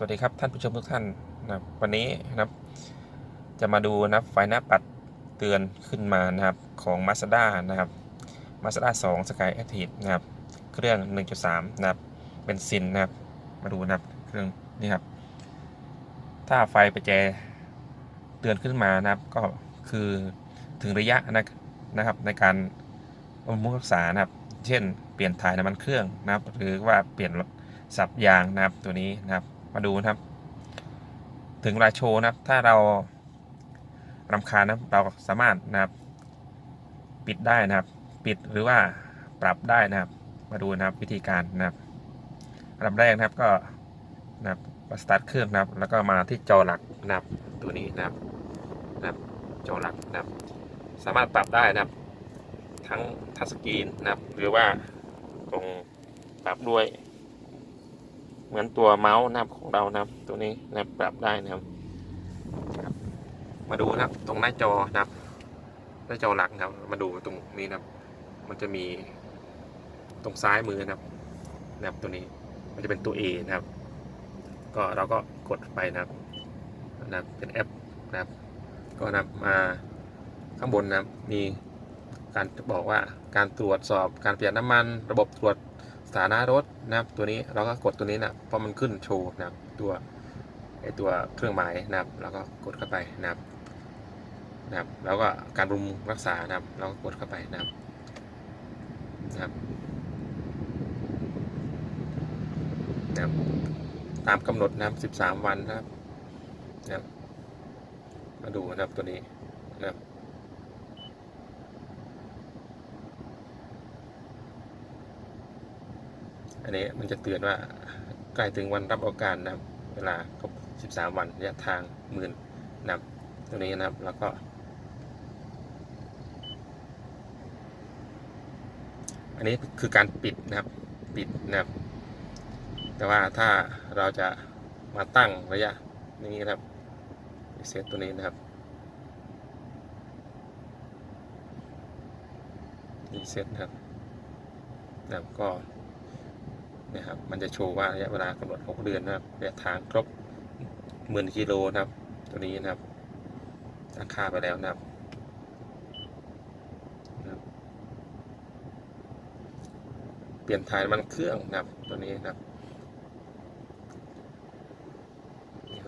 สวัสดีครับท่านผู้ชมทุกท่านนะครับวันนี้นะครับ จะมาดูนะครับไฟหน้าปัดเตือนขึ้นมานะครับของ Mazda นะครับ Mazda 2 Sky Active นะครับ เครื่อง 1.3 นะครับเป็นซินนะครับ มาดูนะครับเครื่องนี่ครับ ถ้าไฟประแจเตือนขึ้นมานะครับ ก็คือถึงระยะนะนะครับในการบำรุงรักษานะครับ เช่น เปลี่ยนถ่ายน้ำมันเครื่องนะครับ หรือว่าเปลี่ยนสับยางนะครับตัวนี้นะครับ มาดูนะครับ ถึงเวลาโชว์นะครับ ถ้าเรารำคาญนะเราสามารถนะครับ ปิดได้นะครับ ปิดหรือว่าปรับได้นะครับ มาดูนะครับวิธีการนะครับอันดับแรกนะครับก็นะครับสตาร์ทเครื่องนะครับ แล้วก็มาที่จอหลักนะครับ ตัวนี้นะครับนะครับจอหลักนะครับ สามารถปรับได้นะครับ ทั้งทัชสกรีนนะครับ หรือว่าตรงปรับด้วย เหมือนตัวเมาส์นะครับของเรานะครับ ตัวนี้นับปรับได้นะครับ มาดูนะครับ ตรงหน้าจอนะครับหน้าจอหลักนะครับ มาดูตรงนี้นะครับ มันจะมีตรงซ้ายมือนะครับนะครับตัวนี้มันจะเป็นตัว A นะครับ ก็เราก็กดไปนะครับนะครับเป็นแอปนะครับ ก็นับมาข้างบนนะครับมีการบอกว่าการตรวจสอบการเปลี่ยนน้ำมัน ระบบตรวจ สถานะรถนะครับตัวนี้เราก็กดตัวนี้นะเพราะมันขึ้นโชว์นะครับตัวไอตัวเครื่องหมายนะครับเราก็กดเข้าไปนะครับนะครับแล้วก็การบำรุงรักษานะครับเราก็กดเข้าไปนะครับนะครับนะครับตามกำหนดนะครับ 13 วันนะครับนะครับมาดูนะครับตัวนี้นะครับ อันนี้มันจะเตือนว่าใกล้ถึงวันรับประกันนะครับ เวลาครบ 13 วันระยะทางหมื่นนะครับตัวนี้นะครับแล้วก็อันนี้คือการปิดนะครับปิดนะครับ แต่ว่าถ้าเราจะมาตั้งระยะนี้นะครับเซตตัวนี้นะครับรีเซ็ตนะครับนะครับก็ นะครับ มันจะโชว์ว่าระยะเวลากำหนด 6 เดือนนะครับระยะทางครบหมื่นกิโลนะครับ ตัวนี้นะครับราคาไปแล้วนะครับ เปลี่ยนถ่ายมันเครื่องนะครับ ตัวนี้นะครับ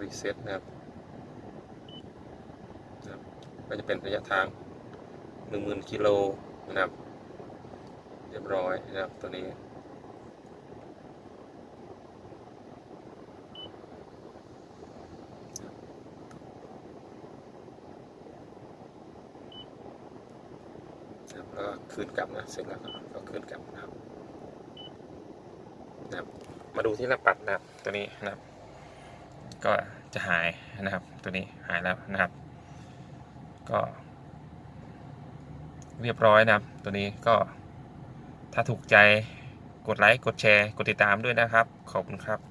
รีเซ็ตนะครับนะครับก็จะเป็นระยะทาง 10,000 กิโลนะครับ เรียบร้อยนะครับตัวนี้ นะครับแล้วก็คืนกลับนะเสร็จแล้วก็คืนกลับนะครับนะครับ มาดูที่หน้าปัดนะครับตัวนี้นะครับ ก็จะหายนะครับ ตัวนี้หายแล้วนะครับ ก็ เรียบร้อยนะครับ ตัวนี้ก็ถ้าถูกใจกดไลค์กดแชร์ กดติดตามด้วยนะครับ ขอบคุณครับ